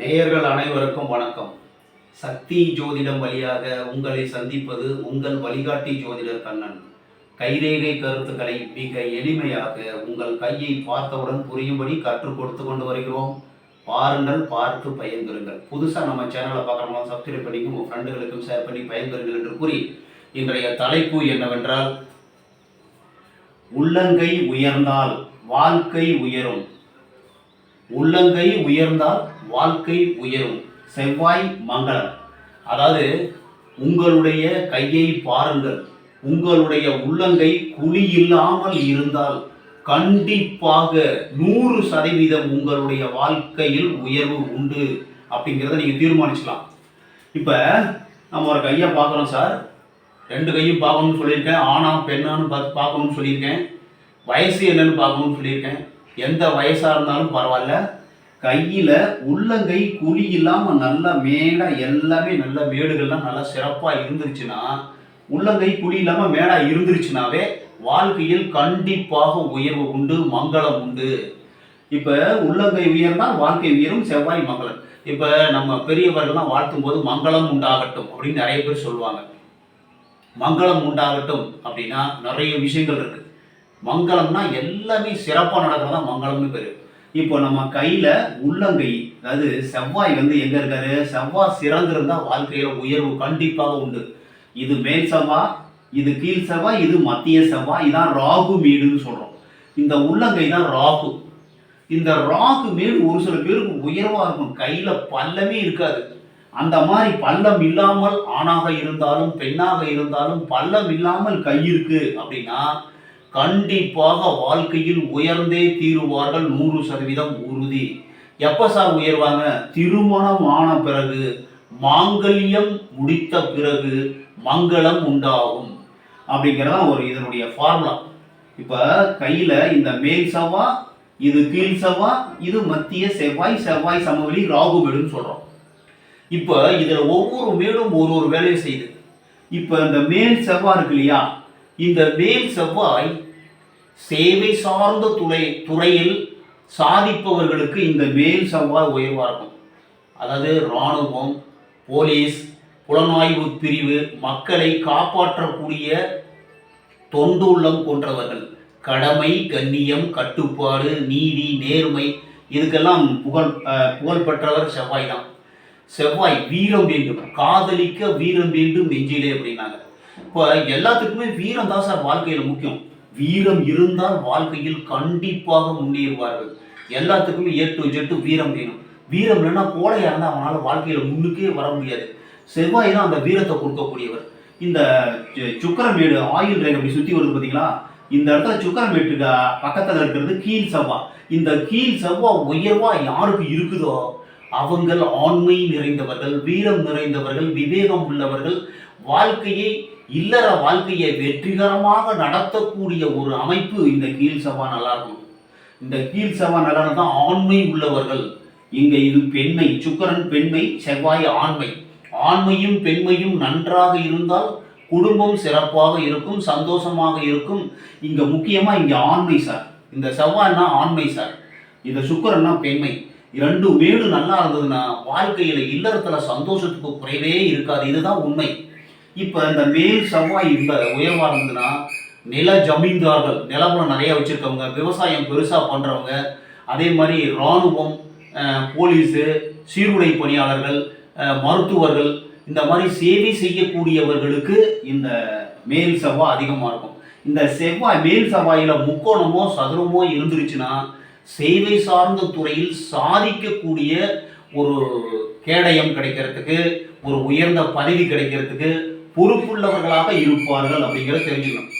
நேயர்கள் அனைவருக்கும் வணக்கம். சக்தி ஜோதிடம் வழியாக உங்களை சந்திப்பது உங்கள் வழிகாட்டி ஜோதிடர் கண்ணன். கைரேகை கருத்துக்களை மிக எளிமையாக உங்கள் கையை பார்த்தவுடன் புரியும்படி கற்றுக் கொடுத்து கொண்டு வருகிறோம். பாருங்கள் பார்த்து பயன்பெறுங்கள். புதுசாக நம்ம சேனலை பார்க்குறவங்க சப்ஸ்கிரைப் பண்ணி உங்கள் ஃப்ரெண்டுகளுக்கும் ஷேர் பண்ணி பயன்பெறுங்கள் என்று கூறி இன்றைய தலைப்பு என்னவென்றால் உள்ளங்கை உயர்ந்தால் வாழ்க்கை உயரும். உள்ளங்கை உயர்ந்தால் வாழ்க்கை உயரும். செவ்வாய் மங்களம். அதாவது உங்களுடைய கையை பாருங்கள். உங்களுடைய உள்ளங்கை குழி இல்லாமல் இருந்தால் கண்டிப்பாக நூறு சதவீதம் உங்களுடைய வாழ்க்கையில் உயர்வு உண்டு அப்படிங்கிறத நீங்கள் தீர்மானிச்சுக்கலாம். இப்போ நம்ம ஒரு கையை பார்க்குறோம் சார். ரெண்டு கையும் பார்க்கணும்னு சொல்லியிருக்கேன். ஆணா பெண்ணான்னு பார்த்து பார்க்கணும்னு சொல்லியிருக்கேன். வயசு என்னன்னு பார்க்கணும்னு சொல்லியிருக்கேன். எந்த வயசாக இருந்தாலும் பரவாயில்ல. கையில் உள்ளங்கை குழி இல்லாமல் நல்லா மேடாக எல்லாமே நல்ல மேடுகள்லாம் நல்லா சிறப்பாக இருந்துருச்சுன்னா உள்ளங்கை குழி இல்லாமல் மேடாக இருந்துருச்சுனாவே வாழ்க்கையில் கண்டிப்பாக உயர்வு உண்டு மங்களம் உண்டு. இப்போ உள்ளங்கை உயர்ந்தால் வாழ்க்கை உயரும் செவ்வாய் மங்களம். இப்போ நம்ம பெரியவர்கள்லாம் வாழ்த்தும் போது மங்களம் உண்டாகட்டும் அப்படின்னு நிறைய பேர் சொல்லுவாங்க. மங்களம் உண்டாகட்டும் அப்படின்னா நிறைய விஷயங்கள் இருக்கு. மங்களம்னா எல்லாமே சிறப்பாக நடக்கிறதா மங்களம்னு பேர். இப்போ நம்ம கையில் உள்ளங்கை அதாவது செவ்வாய் வந்து எங்கே இருக்காரு? செவ்வாய் சிறந்திருந்தா வாழ்க்கையில் உயர்வு கண்டிப்பாக உண்டு. இது மேல் செவ்வாய் இது கீழ் செவ்வாய் இது மத்திய செவ்வாய் இதான் ராகு மீடுன்னு சொல்கிறோம் இந்த உள்ளங்கை தான் ராகு. இந்த ராகு மீடு ஒரு சில பேருக்கு உயர்வாக இருக்கும். கையில் பல்லமே இருக்காது. அந்த மாதிரி பள்ளம் இல்லாமல் ஆணாக இருந்தாலும் பெண்ணாக இருந்தாலும் பள்ளம் இல்லாமல் கை இருக்கு அப்படின்னா கண்டிப்பாக வாழ்க்கையில் உயர்ந்தே தீருவார்கள் நூறு சதவீதம் உறுதி. எப்போ சார் உயர்வாங்க? திருமணம் ஆன பிறகு மாங்கல்யம் முடித்த பிறகு மங்களம் உண்டாகும். அப்படிங்கிறதான் ஒரு இதனுடைய ஃபார்முலா இப்போ கையில் இந்த மேல் செவ்வா இது கீழ் செவ்வா இது மத்திய செவ்வாய் செவ்வாய் சமவெளி ராகுபேடுன்னு சொல்கிறோம் இப்போ இதில் ஒவ்வொரு மேலும் ஒரு ஒரு வேலையை செய்யுது இப்போ இந்த மேல் செவ்வாய் இருக்கு இல்லையா? இந்த மேல் செவ்வாய் சேவை சார்ந்த துறை துறையில் சாதிப்பவர்களுக்கு இந்த மேல் செவ்வாய் உயர்வாக இருக்கும். அதாவது இராணுவம் போலீஸ் புலனாய்வு பிரிவு மக்களை காப்பாற்றக்கூடிய தொண்டு உள்ளம் கடமை கண்ணியம் கட்டுப்பாடு நீதி நேர்மை இதுக்கெல்லாம் புகழ் புகழ்பெற்றவர் செவ்வாய் தான். செவ்வாய் வீரம் வேண்டும். காதலிக்க வீரம் வேண்டும் நெஞ்சிலே அப்படின்னாங்க. இப்போ எல்லாத்துக்குமே வீரம் தான் சார் வாழ்க்கையில் முக்கியம். வீரம் இருந்தால் வாழ்க்கையில் கண்டிப்பாக முன்னேறுவார்கள். எல்லாத்துக்குமே ஏ டு ஜெட்டு வீரம் வேணும். வீரம் இல்லைன்னா கோழையாக இருந்தால் அவனால் வாழ்க்கையில் முன்னுக்கே வர முடியாது. செவ்வாய் தான் அந்த வீரத்தை கொடுக்கக்கூடியவர். இந்த சுக்கரன் வீடு ஆயுள் ரேகை அப்படி சுற்றி வருது பார்த்தீங்களா இந்த இடத்துல சுக்கிரமேட்டுக்கு பக்கத்தில் இருக்கிறது கீழ் செவ்வா. இந்த கீழ் செவ்வா உயர்வா யாருக்கு இருக்குதோ அவங்கள் ஆண்மை நிறைந்தவர்கள் வீரம் நிறைந்தவர்கள் விவேகம் உள்ளவர்கள் வாழ்க்கையை இல்லற வாழ்க்கையை வெற்றிகரமாக நடத்தக்கூடிய ஒரு அமைப்பு இந்த கீழ் சபா நல்லா இருக்கும் இந்த கீழ் சபா நல்லா தான் ஆண்மை உள்ளவர்கள் இங்க இது பெண்மை சுக்கரன் பெண்மை செவ்வாய் ஆண்மை. ஆண்மையும் பெண்மையும் நன்றாக இருந்தால் குடும்பம் சிறப்பாக இருக்கும் சந்தோஷமாக இருக்கும். இங்க முக்கியமா இங்க ஆண்மை சார். இந்த செவ்வாய்னா ஆண்மை சார். இந்த சுக்கரன்னா பெண்மை. ரெண்டு வீடு நல்லா இருந்ததுன்னா வாழ்க்கையில இல்லறத்துல சந்தோஷத்துக்கு குறைவே இருக்காது. இதுதான் உண்மை. இப்போ இந்த மேல் செவ்வாய் இந்த உயர்வாக இருந்ததுன்னா நில ஜமீன்தார்கள் நிலபுலம் நிறைய வச்சுருக்கவங்க விவசாயம் பெருசாக பண்ணுறவங்க அதே மாதிரி இராணுவம் போலீஸு சீருடை பணியாளர்கள் மருத்துவர்கள் இந்த மாதிரி சேவை செய்யக்கூடியவர்களுக்கு இந்த மேல் செவ்வாய் அதிகமாக இருக்கும். இந்த செவ்வாய் மேல் செவ்வாயில முக்கோணமோ சதுரமோ இருந்துருச்சுன்னா சேவை சார்ந்த துறையில் சாதிக்கக்கூடிய ஒரு கேடயம் கிடைக்கிறதுக்கு ஒரு உயர்ந்த பதவி கிடைக்கிறதுக்கு பொறுப்புள்ளவர்களாக இருப்பார்கள் அப்படிங்கிறத தெரிஞ்சுக்கணும்.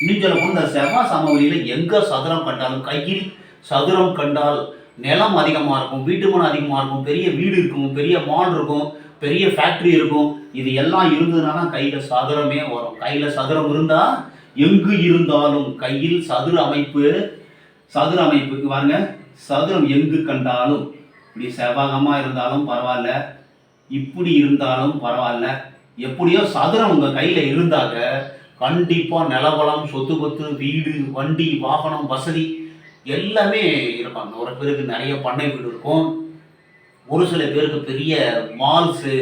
இன்னும் சொல்ல போனால் இந்த செவ்வாய் சமவெளியில் எங்கே சதுரம் கண்டாலும் கையில் சதுரம் கண்டால் நிலம் அதிகமாக இருக்கும் வீட்டு மனம் அதிகமாக இருக்கும் பெரிய வீடு இருக்கும் பெரிய மால் இருக்கும் பெரிய ஃபேக்ட்ரி இருக்கும். இது எல்லாம் இருந்ததுனால கையில் சதுரமே வரும். கையில் சதுரம் இருந்தால் எங்கு இருந்தாலும் கையில் சதுர அமைப்பு சதுர அமைப்புக்கு வாங்க சதுரம் எங்கு கண்டாலும் இப்படி செவ்வகமாக இருந்தாலும் பரவாயில்ல இப்படி இருந்தாலும் பரவாயில்ல. எப்படியோ சதுரம் உங்கள் கையில் இருந்தாக கண்டிப்பாக நிலவளம் சொத்து பத்து வீடு வண்டி வாகனம் வசதி எல்லாமே இருப்பாங்க. ஒரு பேருக்கு நிறைய பண்ணை வீடு இருக்கும். ஒரு சில பேருக்கு பெரிய மால்ஸு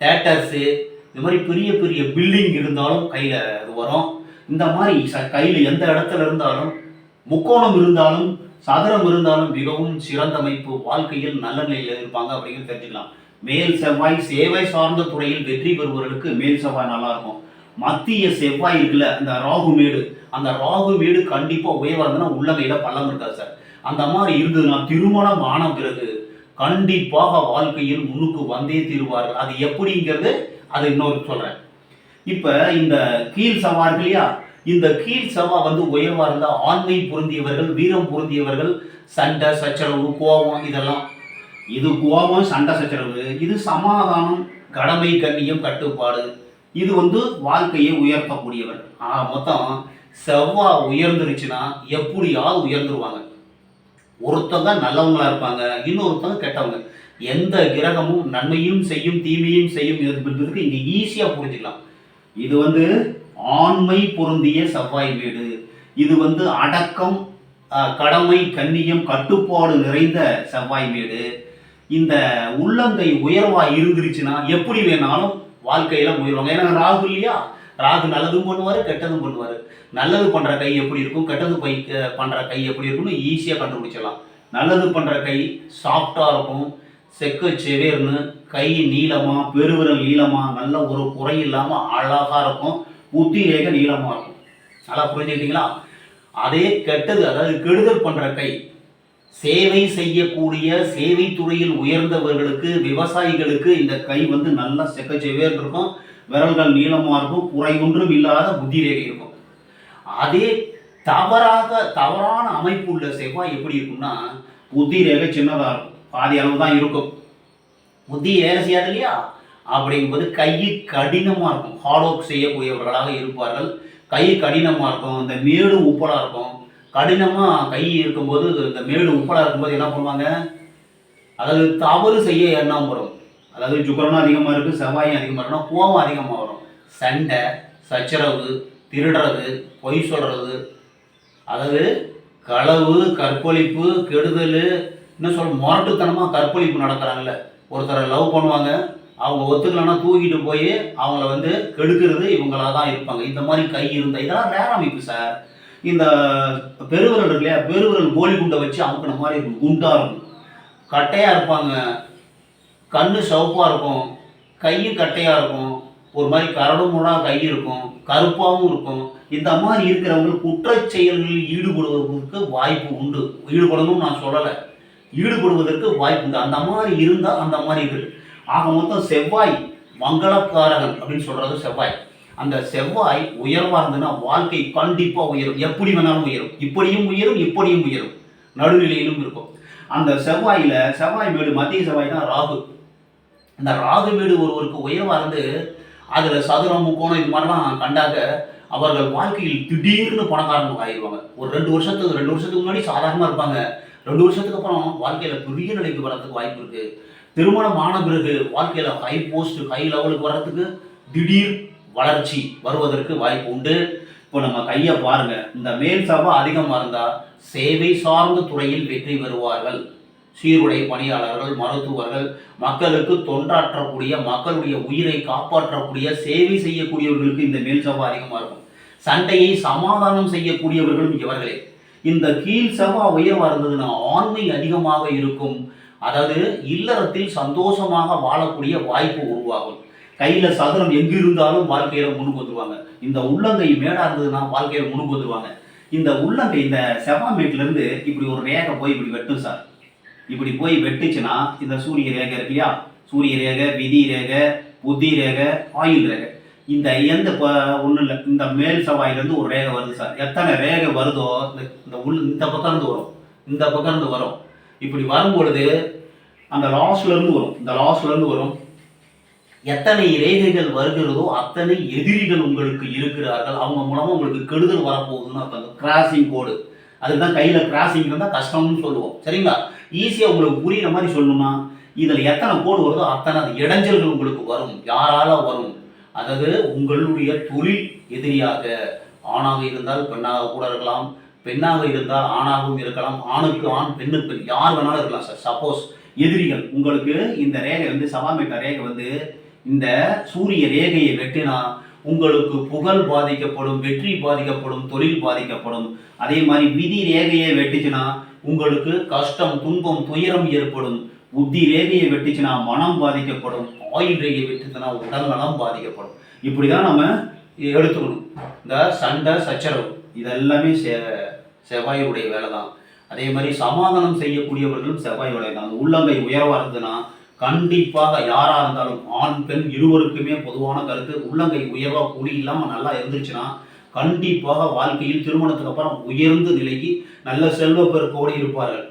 தேட்டர்ஸு இந்த மாதிரி பெரிய பெரிய பில்டிங் இருந்தாலும் கையில் அது வரும். இந்த மாதிரி ச கையில் எந்த இடத்துல இருந்தாலும் முக்கோணம் இருந்தாலும் சதுரம் இருந்தாலும் மிகவும் சிறந்த அமைப்பு வாழ்க்கையில் நல்ல நிலையில் இருப்பாங்க அப்படிங்கிறது தெரிஞ்சுக்கலாம். மேல் செவ்வாய் சேவை சார்ந்த துறையில் வெற்றி பெறுபவர்களுக்கு மேல் செவ்வாய் நல்லா இருக்கும் மத்திய செவ்வாய் இருக்குல்ல அந்த ராகு மேடு. அந்த ராகு மேடு கண்டிப்பா உயர்வா இருந்ததுன்னா உள்ளங்கையில பள்ளம் இருக்காது சார். அந்த மாதிரி இருந்ததுன்னா திருமணம் ஆன பிறகு கண்டிப்பாக வாழ்க்கையில் முன்னுக்கு வந்தே தீருவார்கள். அது எப்படிங்கிறது அது இன்னொரு சொல்றேன். இப்ப இந்த கீழ் சவா இருக்கு இல்லையா? இந்த கீழ் சவா வந்து உயர்வா இருந்தா ஆண்மை பொருந்தியவர்கள் வீரம் பொருந்தியவர்கள் சண்டை சச்சரவு கோபம் இதெல்லாம் இது கோபம் சண்டை சச்சரவு இது சமாதானம் கடமை கண்ணியம் கட்டுப்பாடு. இது வந்து வாழ்க்கையை உயர்த்தக்கூடியவர். ஆனால் மொத்தம் செவ்வாய் உயர்ந்துருச்சுன்னா எப்படியாவது உயர்ந்துருவாங்க. ஒருத்தங்க நல்லவங்களா இருப்பாங்க இன்னொருத்தங்க கெட்டவங்க. எந்த கிரகமும் நன்மையும் செய்யும் தீமையும் செய்யும் என்பதற்கு இங்கே ஈஸியாக புரிஞ்சுக்கலாம். இது வந்து ஆண்மை பொருந்திய செவ்வாய் வீடு. இது வந்து அடக்கம் கடமை கண்ணியம் கட்டுப்பாடு நிறைந்த செவ்வாய் வீடு. இந்த உள்ளங்கை உயர்வா இருந்துருச்சுன்னா எப்படி வேணாலும் வாழ்க்கையில முயல்வாங்க. ஏன்னா ராகு இல்லையா? ராகு நல்லதும் பண்ணுவாரு கெட்டதும் பண்ணுவாரு. நல்லது பண்ற கை எப்படி இருக்கும்? கெட்டது பை பண்ற கை எப்படி இருக்கும்னு ஈஸியா கண்டுபிடிச்சிடலாம். நல்லது பண்ற கை சாஃப்டா இருக்கும். செக்க செவேர்னு கை நீளமா பெருவிரல் நீளமா நல்ல ஒரு குறை இல்லாம அழகா இருக்கும். புத்தி ரேக நீளமா இருக்கும். நல்லா புரிஞ்சுக்கிட்டீங்களா? அதே கெட்டது அதாவது கெடுதல் பண்ற கை சேவை செய்யக்கூடிய சேவை துறையில் உயர்ந்தவர்களுக்கு விவசாயிகளுக்கு இந்த கை வந்து நல்லா செக்கச்செவேர் இருக்கும். விரல்கள் நீளமாக இருக்கும். குறையொன்றும் இல்லாத புத்தி ரேகை இருக்கும். அதே தவறாக தவறான அமைப்பு உள்ள செவ்வாய் எப்படி இருக்கும்னா புத்தி ரேகை சின்னதாக இருக்கும். பாதி அளவு தான் இருக்கும். புத்தி வேலை செய்யாது இல்லையா? அப்படிங்கும்போது கை கடினமாக இருக்கும். ஹார்ட் ஒர்க் செய்யக்கூடியவர்களாக இருப்பார்கள். கை கடினமாக இருக்கும். இந்த மேடு உப்பலாக இருக்கும். கடினமாக கை இருக்கும்போது இந்த மேடு உப்பலாக இருக்கும்போது என்ன பண்ணுவாங்க? அதாவது தவறு செய்ய எண்ணம் வரும். அதாவது சுக்கரனும் அதிகமாக இருக்குது செவ்வாயும் அதிகமாக இருக்குன்னா கோவம் அதிகமாக வரும். சண்டை சச்சரவு திருடுறது பொய் சொல்கிறது அதாவது களவு கற்பழிப்பு கெடுதல் இன்னும் சொல்ற முரட்டுத்தனமாக கற்பழிப்பு நடக்கிறாங்கல்ல. ஒருத்தரை லவ் பண்ணுவாங்க அவங்க ஒத்துக்கலைன்னா தூக்கிட்டு போய் அவங்கள வந்து கெடுக்கிறது இவங்களா தான் இருப்பாங்க. இந்த மாதிரி கை இருந்தால் இதெல்லாம் வேற அமைப்பு சார் இந்த பெருவிரல் இருக்கு இல்லையா? பெருவிரல் கோலி குண்டை வச்சு அமுக்கின மாதிரி இருக்கும். குண்டாக இருக்கும். கட்டையாக இருப்பாங்க. கண் சிவப்பா இருக்கும். கையும் கட்டையாக இருக்கும். ஒரு மாதிரி கரடுமுடா கை இருக்கும். கருப்பாகவும் இருக்கும். இந்த மாதிரி இருக்கிறவங்க குற்ற செயல்களில் ஈடுபடுவதற்கு வாய்ப்பு உண்டு. ஈடுபடணும்னு நான் சொல்லலை. ஈடுபடுவதற்கு வாய்ப்பு உண்டு. அந்த மாதிரி இருந்தால் அந்த மாதிரி இருக்கு. ஆக மொத்தம் செவ்வாய் மங்களக்காரகன் அப்படின்னு சொல்கிறது செவ்வாய். அந்த செவ்வாய் உயர்வா இருந்ததுன்னா வாழ்க்கை கண்டிப்பா உயரும். எப்படி வேணாலும் உயரும். இப்படியும் உயரும் இப்படியும் உயரும். நடுநிலையிலும் இருக்கும். அந்த செவ்வாயில செவ்வாய் வீடு மத்திய செவ்வாய் தான் ராகு. அந்த ராகு வீடு ஒருவருக்கு உயர்வா இருந்து அதுல சதுரம் முக்கோணம் இது மாதிரிலாம் கண்டாக அவர்கள் வாழ்க்கையில் திடீர்னு பணக்காரங்க ஆயிடுவாங்க. ஒரு ரெண்டு வருஷத்துக்கு ரெண்டு வருஷத்துக்கு முன்னாடி சாதாரணமா இருப்பாங்க. ரெண்டு வருஷத்துக்கு அப்புறம் வாழ்க்கையில பெரிய நிலைக்கு வர்றதுக்கு வாய்ப்பு இருக்கு. திருமணம் ஆன பிறகு வாழ்க்கையில ஹை போஸ்ட் ஹை லெவலுக்கு வர்றதுக்கு திடீர் வளர்ச்சி வருவதற்கு வாய்ப்பு உண்டு. இப்போ நம்ம கையை பாருங்க. இந்த மேல் சபை அதிகமாக இருந்தால் சேவை சார்ந்த துறையில் வெற்றி பெறுவார்கள். சீருடை பணியாளர்கள் மருத்துவர்கள் மக்களுக்கு தொண்டாற்றக்கூடிய மக்களுடைய உயிரை காப்பாற்றக்கூடிய சேவை செய்யக்கூடியவர்களுக்கு இந்த மேல் சபை அதிகமாக இருக்கும். சண்டையை சமாதானம் செய்யக்கூடியவர்களும் இவர்களே. இந்த கீழ் சபா உயர்வாக இருந்ததுன்னா ஆண்மை அதிகமாக இருக்கும். அதாவது இல்லறத்தில் சந்தோஷமாக வாழக்கூடிய வாய்ப்பு உருவாகும். கையில சதுரம் எங்க இருந்தாலும் வாழ்க்கையில முன்னுக்கு வந்துருவாங்க இந்த உள்ளங்கை மேடா இருந்ததுன்னா வாழ்க்கையில முன்னுக்கு வந்துருவாங்க இந்த உள்ளங்கை இந்த செவ்வாமேட்ல இருந்து இப்படி ஒரு ரேகை போய் இப்படி வெட்டும் சார். இப்படி போய் வெட்டுச்சுன்னா இந்த சூரிய ரேகை இருக்கு இல்லையா? சூரிய ரேகை விதி ரேகை புத்தி ரேகை ஆயுள் ரேகை. இந்த எந்த ஒன்றும் இல்லை. இந்த மேல் செவ்வாயிலேருந்து ஒரு ரேகை வருது சார். எத்தனை ரேகை வருதோ இந்த இந்த உள் இந்த பக்கம் இருந்து வரும். இந்த பக்கம் இருந்து வரும். இப்படி வரும்பொழுது அந்த லாஸ்ட்ல இருந்து வரும். இந்த லாஸ்ட்ல இருந்து வரும். எத்தனை ரேகைகள் வருகிறதோ அத்தனை எதிரிகள் உங்களுக்கு இருக்கிறார்கள். அவங்க மூலமாக உங்களுக்கு கெடுதல் வரப்போகுதுன்னு அர்த்தம். கிராசிங் கோடு அதுக்கு தான் கையில் கிராசிங் இருந்தால் கஷ்டம்னு சொல்லுவோம். சரிங்களா? ஈஸியாக உங்களுக்கு புரியுற மாதிரி சொல்லணும்னா இதில் எத்தனை கோடு வருதோ அத்தனை அது இடைஞ்சல்கள் உங்களுக்கு வரும். யாரால வரும்? அதாவது உங்களுடைய தொழில் எதிரியாக. ஆணாக இருந்தால் பெண்ணாக கூட இருக்கலாம். பெண்ணாக இருந்தால் ஆணாகவும் இருக்கலாம். ஆணுக்கு ஆண் பெண்ணுக்கு பெண். யார் வேணாலும் இருக்கலாம் சார் சப்போஸ் எதிரிகள். உங்களுக்கு இந்த ரேகை வந்து சவாமிட்ட ரேகை வந்து இந்த சூரிய ரேகையை வெட்டினா உங்களுக்கு புகழ் பாதிக்கப்படும் வெற்றி பாதிக்கப்படும் தொழில் பாதிக்கப்படும். அதே மாதிரி விதி ரேகையை வெட்டுச்சுன்னா உங்களுக்கு கஷ்டம் துன்பம் துயரம் ஏற்படும். புத்தி ரேகையை வெட்டுச்சுன்னா மனம் பாதிக்கப்படும். ஆயுள் ரேகையை வெட்டுச்சுன்னா உடல் நலம் பாதிக்கப்படும். இப்படிதான் நம்ம எடுத்துக்கணும். இந்த சண்டை சச்சரவு இதெல்லாமே செ செவ்வாயுடைய வேலை தான் அதே மாதிரி சமாதானம் செய்யக்கூடியவர்களும் செவ்வாயுடைய தான் உள்ளங்கை உயர்வாக இருந்ததுன்னா கண்டிப்பாக யாரா இருந்தாலும் ஆண் பெண் இருவருக்குமே பொதுவான கருத்து. உள்ளங்கை உயர்வா கூலி இல்லாம நல்லா இருந்துச்சுன்னா கண்டிப்பாக வாழ்க்கையில் திருமணத்துக்கு அப்புறம் உயர்ந்த நிலைக்கு நல்ல செல்வ பெருக்கோடு இருப்பார்கள்.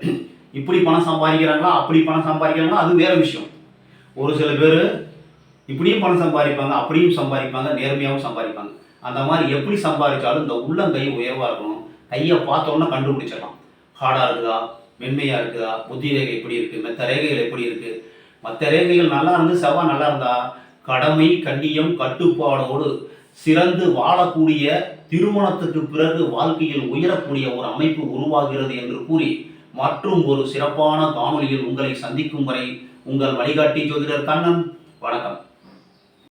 இப்படி பணம் சம்பாதிக்கிறாங்களா? அப்படி பணம் சம்பாதிக்கிறாங்களா அது வேற விஷயம். ஒரு சில பேர் இப்படியும் பணம் சம்பாதிப்பாங்க அப்படியும் சம்பாதிப்பாங்க நேர்மையாகவும் சம்பாதிப்பாங்க. அந்த மாதிரி எப்படி சம்பாதிச்சாலும் இந்த உள்ளங்கை உயர்வா இருக்கணும். கையை பார்த்தோன்னா கண்டுபிடிச்சிடலாம். ஹார்டா இருக்குதா? மென்மையா இருக்குதா? புத்தி ரேகை எப்படி இருக்கு? மெத்த ரேகைகள் எப்படி இருக்கு? மற்ற ரேகைகள் நல்லா இருந்து செவ்வாய் நல்லா இருந்தா கடமை கண்ணியம் கட்டுப்பாடோடு சிறந்து வாழக்கூடிய திருமணத்துக்கு பிறகு வாழ்க்கையில் உயரக்கூடிய ஒரு அமைப்பு உருவாகிறது என்று கூறி மற்றும் ஒரு சிறப்பான காணொலியில் உங்களை சந்திக்கும் வரை உங்கள் வழிகாட்டி ஜோதிடர் கண்ணன். வணக்கம்.